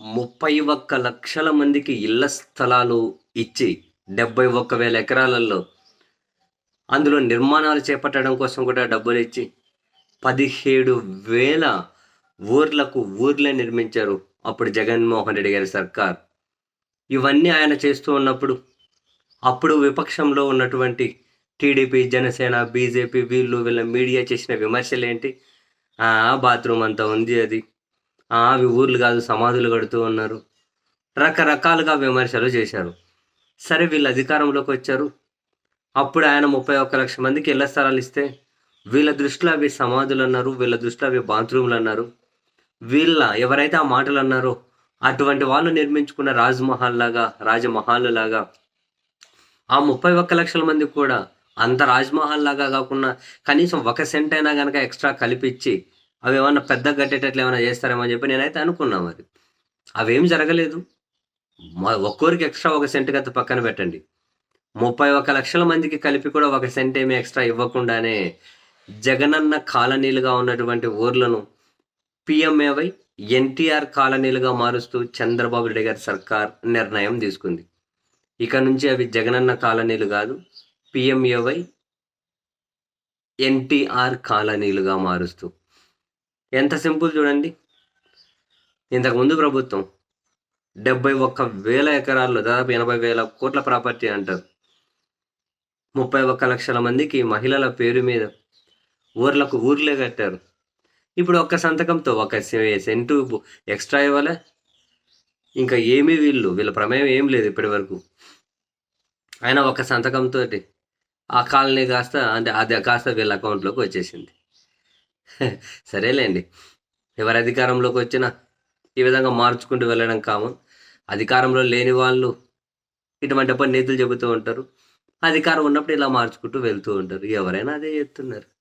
ముప్పై ఒక్క లక్షల మందికి ఇళ్ళ స్థలాలు ఇచ్చి డెబ్బై ఒక్క వేల ఎకరాలలో అందులో నిర్మాణాలు చేపట్టడం కోసం కూడా డబ్బులు ఇచ్చి పదిహేడు వేల ఊర్లకు ఊర్లే నిర్మించారు అప్పుడు జగన్మోహన్ రెడ్డి గారి సర్కార్. ఇవన్నీ ఆయన చేస్తూ ఉన్నప్పుడు అప్పుడు విపక్షంలో ఉన్నటువంటి టీడీపీ జనసేన బీజేపీ వీళ్ళు వీళ్ళ మీడియా చేసిన విమర్శలు ఏంటి బాత్రూమ్ అంతా ఉంది అది. అవి ఊర్లు కాదు సమాధులు కడుతూ ఉన్నారు. రకరకాలుగా విమర్శలు చేశారు. సరే వీళ్ళు అధికారంలోకి వచ్చారు. అప్పుడు ఆయన ముప్పై ఒక్క లక్ష మందికి ఇళ్ళ స్థలాలు ఇస్తే వీళ్ళ దృష్టిలో అవి సమాధులు అన్నారు వీళ్ళ దృష్టిలో అవి బాత్రూమ్లు అన్నారు. వీళ్ళ ఎవరైతే ఆ మాటలు అన్నారో అటువంటి వాళ్ళు నిర్మించుకున్న రాజ్మహల్ లాగా రాజమహల్ లాగా ఆ ముప్పై ఒక్క లక్షల మంది కూడా అంత రాజ్మహల్ లాగా కాకుండా కనీసం ఒక సెంట్ అయినా కనుక ఎక్స్ట్రా కలిపిచ్చి అవి ఏమన్నా పెద్ద కట్టేటట్లు ఏమైనా చేస్తారేమో అని చెప్పి నేనైతే అనుకున్నా మరి. అవేం జరగలేదు. మా ఒక్కోరికి ఎక్స్ట్రా ఒక సెంట్ గత పక్కన పెట్టండి. ముప్పై ఒక లక్షల మందికి కలిపి కూడా ఒక సెంట్ ఏమి ఎక్స్ట్రా ఇవ్వకుండానే జగనన్న కాలనీలుగా ఉన్నటువంటి ఊర్లను పిఎంఏవై ఎన్టీఆర్ కాలనీలుగా మారుస్తూ చంద్రబాబు రెడ్డి గారి సర్కార్ నిర్ణయం తీసుకుంది. ఇక నుంచి అవి జగనన్న కాలనీలు కాదు పిఎంఏవై ఎన్టీఆర్ కాలనీలుగా మారుస్తూ ఎంత సింపుల్ చూడండి. ఇంతకుముందు ప్రభుత్వం డెబ్బై ఒక్క వేల ఎకరాల్లో దాదాపు ఎనభై వేల కోట్ల ప్రాపర్టీ అంటారు. ముప్పై ఒక్క లక్షల మందికి మహిళల పేరు మీద ఊర్లకు ఊర్లే కట్టారు. ఇప్పుడు ఒక్క సంతకంతో ఒక సెంటు ఎక్స్ట్రా ఇవ్వాలే? ఇంకా ఏమీ వీళ్ళు వీళ్ళ ప్రమేయం ఏం లేదు ఇప్పటి వరకు అయినా ఒక సంతకంతో ఆ కాలనీ కాస్త అంటే అది కాస్త వీళ్ళ అకౌంట్లోకి వచ్చేసింది. సరేలేండి. ఎవరి అధికారంలోకి వచ్చినా ఈ విధంగా మార్చుకుంటూ వెళ్ళడం కామన్ అధికారంలో లేని వాళ్ళు ఇటువంటి నీతులు చెబుతూ ఉంటారు. అధికారం ఉన్నప్పుడు ఇలా మార్చుకుంటూ వెళ్తూ ఉంటారు. ఎవరైనా అదే చెప్తున్నారు.